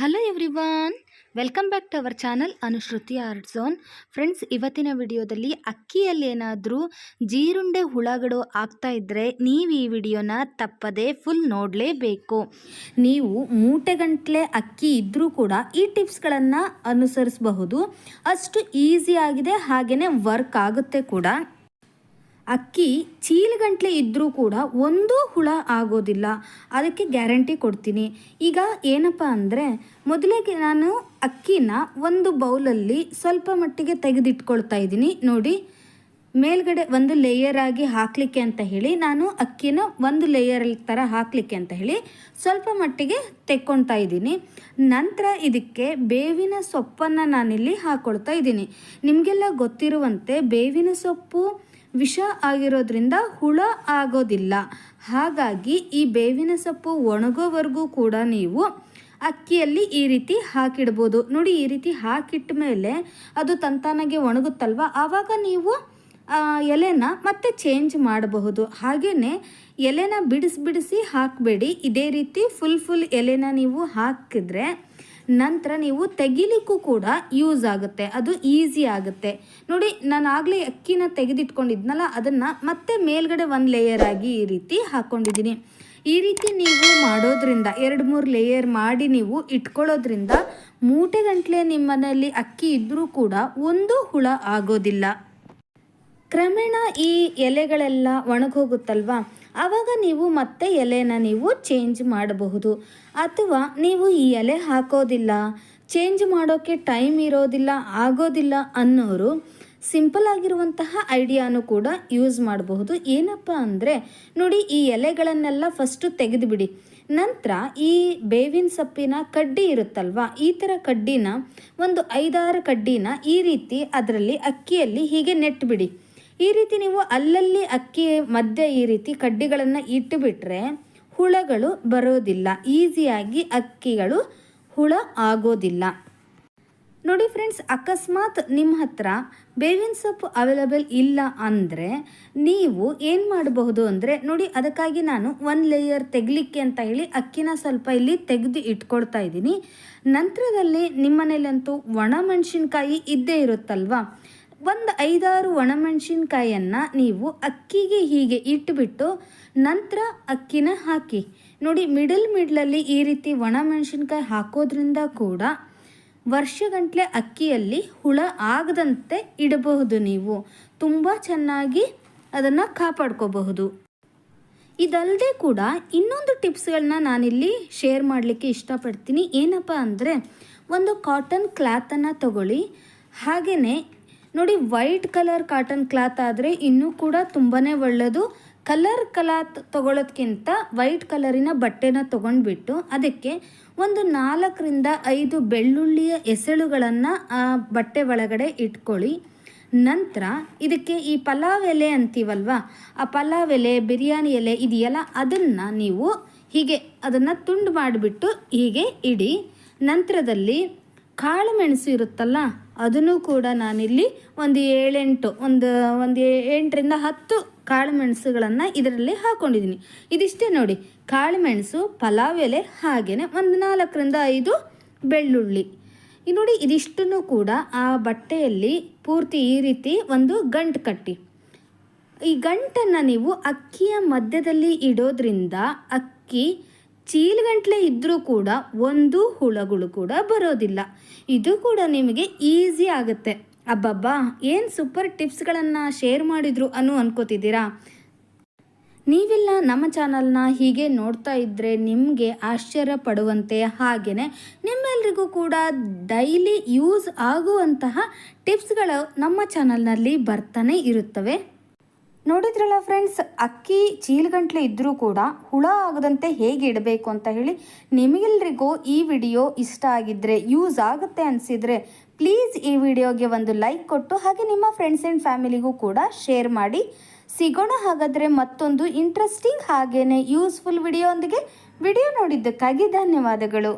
Hello everyone welcome back to our channel Anushruti art zone friends ಇವತ್ತಿನ ವಿಡಿಯೋದಲ್ಲಿ ಅಕ್ಕಿಯಲ್ಲಿ ಏನಾದರೂ ಜೀರುಂಡೆ ಹುಳಗಳು ಆಗ್ತಾ ಇದ್ದರೆ ನೀವು ಈ ವಿಡಿಯೋನ ತಪ್ಪದೆ ಫುಲ್ ನೋಡಲೇಬೇಕು. ನೀವು ಮೂಟೆಗಂಟ್ಲೆ ಅಕ್ಕಿ ಇದ್ದರೂ ಕೂಡ ಈ ಟಿಪ್ಸ್ಗಳನ್ನು ಅನುಸರಿಸಬಹುದು. ಅಷ್ಟು ಈಸಿ ಆಗಿದೆ ಹಾಗೆಯೇ ವರ್ಕ್ ಆಗುತ್ತೆ ಕೂಡ. ಅಕ್ಕಿ ಚೀಲಗಂಟ್ಲೆ ಇದ್ದರೂ ಕೂಡ ಒಂದೂ ಹುಳ ಆಗೋದಿಲ್ಲ. ಅದಕ್ಕೆ ಗ್ಯಾರಂಟಿ ಕೊಡ್ತೀನಿ. ಈಗ ಏನಪ್ಪ ಅಂದರೆ, ಮೊದಲಿಗೆ ನಾನು ಅಕ್ಕಿನ ಒಂದು ಬೌಲಲ್ಲಿ ಸ್ವಲ್ಪ ಮಟ್ಟಿಗೆ ತೆಗೆದಿಟ್ಕೊಳ್ತಾ ಇದ್ದೀನಿ. ನೋಡಿ, ಮೇಲ್ಗಡೆ ಒಂದು ಲೇಯರ್ ಆಗಿ ಹಾಕಲಿಕ್ಕೆ ಅಂತ ಹೇಳಿ, ನಾನು ಅಕ್ಕಿನ ಒಂದು ಲೇಯರ್ ಥರ ಹಾಕಲಿಕ್ಕೆ ಅಂತ ಹೇಳಿ ಸ್ವಲ್ಪ ಮಟ್ಟಿಗೆ ತೆಕ್ಕೊಳ್ತಾ ಇದ್ದೀನಿ. ನಂತರ ಇದಕ್ಕೆ ಬೇವಿನ ಸೊಪ್ಪನ್ನು ನಾನಿಲ್ಲಿ ಹಾಕ್ಕೊಳ್ತಾ ಇದ್ದೀನಿ. ನಿಮಗೆಲ್ಲ ಗೊತ್ತಿರುವಂತೆ ಬೇವಿನ ಸೊಪ್ಪು ವಿಷ ಆಗಿರೋದ್ರಿಂದ ಹುಳ ಆಗೋದಿಲ್ಲ. ಹಾಗಾಗಿ ಈ ಬೇವಿನ ಸೊಪ್ಪು ಒಣಗೋವರೆಗೂ ಕೂಡ ನೀವು ಅಕ್ಕಿಯಲ್ಲಿ ಈ ರೀತಿ ಹಾಕಿಡ್ಬೋದು. ನೋಡಿ ಈ ರೀತಿ ಹಾಕಿಟ್ಟ ಮೇಲೆ ಅದು ತಂತಾನಾಗೆ ಒಣಗುತ್ತಲ್ವ? ಆವಾಗ ನೀವು ಎಲೆನ ಮತ್ತೆ ಚೇಂಜ್ ಮಾಡಬಹುದು. ಹಾಗೆಯೇ ಎಲೆನ ಬಿಡಿಸಿ ಬಿಡಿಸಿ ಹಾಕಬೇಡಿ. ಇದೇ ರೀತಿ ಫುಲ್ ಫುಲ್ ಎಲೆನ ನೀವು ಹಾಕಿದ್ರೆ ನಂತರ ನೀವು ತೆಗಿಲಿಕ್ಕೂ ಕೂಡ ಯೂಸ್ ಆಗುತ್ತೆ. ಅದು ಈಸಿ ಆಗುತ್ತೆ. ನೋಡಿ, ನಾನು ಆಗಲೇ ಅಕ್ಕಿನ ತೆಗೆದಿಟ್ಕೊಂಡಿದ್ನಲ್ಲ, ಅದನ್ನು ಮತ್ತೆ ಮೇಲ್ಗಡೆ ಒಂದು ಲೇಯರ್ ಆಗಿ ಈ ರೀತಿ ಹಾಕ್ಕೊಂಡಿದ್ದೀನಿ ಈ ರೀತಿ ನೀವು ಮಾಡೋದ್ರಿಂದ, ಎರಡು ಮೂರು ಲೇಯರ್ ಮಾಡಿ ನೀವು ಇಟ್ಕೊಳ್ಳೋದ್ರಿಂದ ಮೂಟೆಗಂಟ್ಲೆ ನಿಮ್ಮ ಮನೆಯಲ್ಲಿ ಅಕ್ಕಿ ಇದ್ದರೂ ಕೂಡ ಒಂದು ಹುಳ ಆಗೋದಿಲ್ಲ. ಕ್ರಮೇಣ ಈ ಎಲೆಗಳೆಲ್ಲ ಒಣಗೋಗುತ್ತಲ್ವಾ? ಆವಾಗ ನೀವು ಮತ್ತೆ ಎಲೆನ ನೀವು ಚೇಂಜ್ ಮಾಡಬಹುದು. ಅಥವಾ ನೀವು ಈ ಎಲೆ ಹಾಕೋದಿಲ್ಲ ಚೇಂಜ್ ಮಾಡೋಕ್ಕೆ ಟೈಮ್ ಇರೋದಿಲ್ಲ, ಆಗೋದಿಲ್ಲ ಅನ್ನೋರು ಸಿಂಪಲ್ ಆಗಿರುವಂತಹ ಐಡಿಯಾನು ಕೂಡ ಯೂಸ್ ಮಾಡಬಹುದು. ಏನಪ್ಪ ಅಂದರೆ, ನೋಡಿ ಈ ಎಲೆಗಳನ್ನೆಲ್ಲ ಫಸ್ಟು ತೆಗೆದುಬಿಡಿ. ನಂತರ ಈ ಬೇವಿನ ಸೊಪ್ಪಿನ ಕಡ್ಡಿ ಇರುತ್ತಲ್ವಾ? ಈ ಥರ ಕಡ್ಡಿನ ಒಂದು ಐದಾರು ಕಡ್ಡಿನ ಈ ರೀತಿ ಅದರಲ್ಲಿ ಅಕ್ಕಿಯಲ್ಲಿ ಹೀಗೆ ನೆಟ್ಬಿಡಿ. ಈ ರೀತಿ ನೀವು ಅಲ್ಲಲ್ಲಿ ಅಕ್ಕಿ ಮಧ್ಯೆ ಈ ರೀತಿ ಕಡ್ಡಿಗಳನ್ನು ಇಟ್ಟುಬಿಟ್ರೆ ಹುಳಗಳು ಬರೋದಿಲ್ಲ. ಈಸಿಯಾಗಿ ಅಕ್ಕಿಗಳು ಹುಳ ಆಗೋದಿಲ್ಲ. ನೋಡಿ ಫ್ರೆಂಡ್ಸ್ ಅಕಸ್ಮಾತ್ ನಿಮ್ಮ ಹತ್ರ ಬೇವಿನ ಸೊಪ್ಪು ಅವೈಲಬಲ್ ಇಲ್ಲ ಅಂದರೆ ನೀವು ಏನು ಮಾಡಬಹುದು ಅಂದರೆ ನೋಡಿ ಅದಕ್ಕಾಗಿ ನಾನು ಒಂದು ಲೇಯರ್ ತೆಗಲಿಕ್ಕೆ ಅಂತ ಹೇಳಿ ಅಕ್ಕಿನ ಸ್ವಲ್ಪ ಇಲ್ಲಿ ತೆಗೆದು ಇಟ್ಕೊಳ್ತಾ ಇದ್ದೀನಿ. ನಂತರದಲ್ಲಿ ನಿಮ್ಮ ಮನೇಲಂತೂ ಒಣ ಮೆಣಸಿನ್ಕಾಯಿ ಇದ್ದೇ ಇರುತ್ತಲ್ವಾ? ಒಂದು ಐದಾರು ಒಣಮೆಣಸಿನ್ಕಾಯನ್ನು ನೀವು ಅಕ್ಕಿಗೆ ಹೀಗೆ ಇಟ್ಟುಬಿಟ್ಟು ನಂತರ ಅಕ್ಕಿನ ಹಾಕಿ. ನೋಡಿ ಮಿಡಲ್ ಮಿಡ್ಲಲ್ಲಿ ಈ ರೀತಿ ಒಣಮೆಣಸಿನ್ಕಾಯಿ ಹಾಕೋದ್ರಿಂದ ಕೂಡ ವರ್ಷಗಂಟ್ಲೆ ಅಕ್ಕಿಯಲ್ಲಿ ಹುಳ ಆಗದಂತೆ ಇಡಬಹುದು ನೀವು. ತುಂಬ ಚೆನ್ನಾಗಿ ಅದನ್ನು ಕಾಪಾಡ್ಕೋಬಹುದು. ಇದಲ್ಲದೆ ಕೂಡ ಇನ್ನೊಂದು ಟಿಪ್ಸ್ಗಳನ್ನ ನಾನಿಲ್ಲಿ ಶೇರ್ ಮಾಡಲಿಕ್ಕೆ ಇಷ್ಟಪಡ್ತೀನಿ. ಏನಪ್ಪ ಅಂದರೆ, ಒಂದು ಕಾಟನ್ ಕ್ಲಾತನ್ನು ತಗೊಳ್ಳಿ. ಹಾಗೆಯೇ ನೋಡಿ ವೈಟ್ ಕಲರ್ ಕಾಟನ್ ಕ್ಲಾತ್ ಆದರೆ ಇನ್ನೂ ಕೂಡ ತುಂಬಾ ಒಳ್ಳೆಯದು ಕಲರ್ ಕ್ಲಾತ್ ತಗೊಳ್ಳೋದ್ಕಿಂತ ವೈಟ್ ಕಲರಿನ ಬಟ್ಟೆನ ತೊಗೊಂಡ್ಬಿಟ್ಟು ಅದಕ್ಕೆ ಒಂದು ನಾಲ್ಕರಿಂದ ಐದು ಬೆಳ್ಳುಳ್ಳಿಯ ಎಸಳುಗಳನ್ನು ಆ ಬಟ್ಟೆ ಒಳಗಡೆ ಇಟ್ಕೊಳ್ಳಿ. ನಂತರ ಇದಕ್ಕೆ ಈ ಪಲಾವ್ ಎಲೆ ಅಂತೀವಲ್ವ, ಆ ಪಲಾವ್ ಎಲೆ, ಬಿರಿಯಾನಿ ಎಲೆ ಇದೆಯಲ್ಲ, ಅದನ್ನು ನೀವು ಹೀಗೆ ಅದನ್ನು ತುಂಡು ಮಾಡಿಬಿಟ್ಟು ಹೀಗೆ ಇಡಿ. ನಂತರದಲ್ಲಿ ಕಾಳು ಮೆಣಸು ಇರುತ್ತಲ್ಲ ಅದನ್ನು ಕೂಡ ನಾನಿಲ್ಲಿ ಒಂದು ಏಳೆಂಟು, ಒಂದು ಒಂದು ಎಂಟರಿಂದ ಹತ್ತು ಕಾಳು ಮೆಣಸುಗಳನ್ನು ಇದರಲ್ಲಿ ಹಾಕ್ಕೊಂಡಿದ್ದೀನಿ ಇದಿಷ್ಟೇ ನೋಡಿ ಕಾಳು ಮೆಣಸು ಪಲಾವ್ ಎಲೆ ಹಾಗೆಯೇ ಒಂದು ನಾಲ್ಕರಿಂದ ಐದು ಬೆಳ್ಳುಳ್ಳಿ. ಈ ನೋಡಿ ಇದಿಷ್ಟನ್ನು ಕೂಡ ಆ ಬಟ್ಟೆಯಲ್ಲಿ ಪೂರ್ತಿ ಈ ರೀತಿ ಒಂದು ಗಂಟು ಕಟ್ಟಿ. ಈ ಗಂಟನ್ನು ನೀವು ಅಕ್ಕಿಯ ಮಧ್ಯದಲ್ಲಿ ಇಡೋದ್ರಿಂದ ಅಕ್ಕಿ ಚೀಲಗಂಟ್ಲೆ ಇದ್ದರೂ ಕೂಡ ಒಂದು ಹುಳಗಳು ಕೂಡ ಬರೋದಿಲ್ಲ. ಇದು ಕೂಡ ನಿಮಗೆ ಈಸಿ ಆಗುತ್ತೆ. ಅಬ್ಬಬ್ಬಾ, ಏನು ಸೂಪರ್ ಟಿಪ್ಸ್ಗಳನ್ನು ಶೇರ್ ಮಾಡಿದ್ರು ಅನ್ನು ಅನ್ಕೋತಿದ್ದೀರಾ? ನೀವೆಲ್ಲ ನಮ್ಮ ಚಾನಲ್ನ ಹೀಗೆ ನೋಡ್ತಾ ಇದ್ದರೆ ನಿಮಗೆ ಆಶ್ಚರ್ಯ ಪಡುವಂತೆ ಹಾಗೆಯೇ ನಿಮ್ಮೆಲ್ರಿಗೂ ಕೂಡ ಡೈಲಿ ಯೂಸ್ ಆಗುವಂತಹ ಟಿಪ್ಸ್ಗಳು ನಮ್ಮ ಚಾನಲ್ನಲ್ಲಿ ಬರ್ತಾನೆ ಇರುತ್ತವೆ. ನೋಡಿದ್ರಲ್ಲ ಫ್ರೆಂಡ್ಸ್ ಅಕ್ಕಿ ಚೀಲಗಂಟ್ಲೆ ಇದ್ದರೂ ಕೂಡ ಹುಳ ಆಗದಂತೆ ಹೇಗೆ ಇಡಬೇಕು ಅಂತ ಹೇಳಿ ನಿಮಗೆಲ್ರಿಗೂ ಈ ವಿಡಿಯೋ ಇಷ್ಟ ಆಗಿದ್ದರೆ ಯೂಸ್ ಆಗುತ್ತೆ ಅನಿಸಿದರೆ ಪ್ಲೀಸ್ ಈ ವಿಡಿಯೋಗೆ ಒಂದು ಲೈಕ್ ಕೊಟ್ಟು ಹಾಗೆ ನಿಮ್ಮ ಫ್ರೆಂಡ್ಸ್ ಆ್ಯಂಡ್ ಫ್ಯಾಮಿಲಿಗೂ ಕೂಡ ಶೇರ್ ಮಾಡಿ. ಸಿಗೋಣ ಹಾಗಾದರೆ ಮತ್ತೊಂದು ಇಂಟ್ರೆಸ್ಟಿಂಗ್ ಹಾಗೇನೆ ಯೂಸ್ಫುಲ್ ವಿಡಿಯೋ ವಿಡಿಯೋ ನೋಡಿದ್ದಕ್ಕಾಗಿ ಧನ್ಯವಾದಗಳು.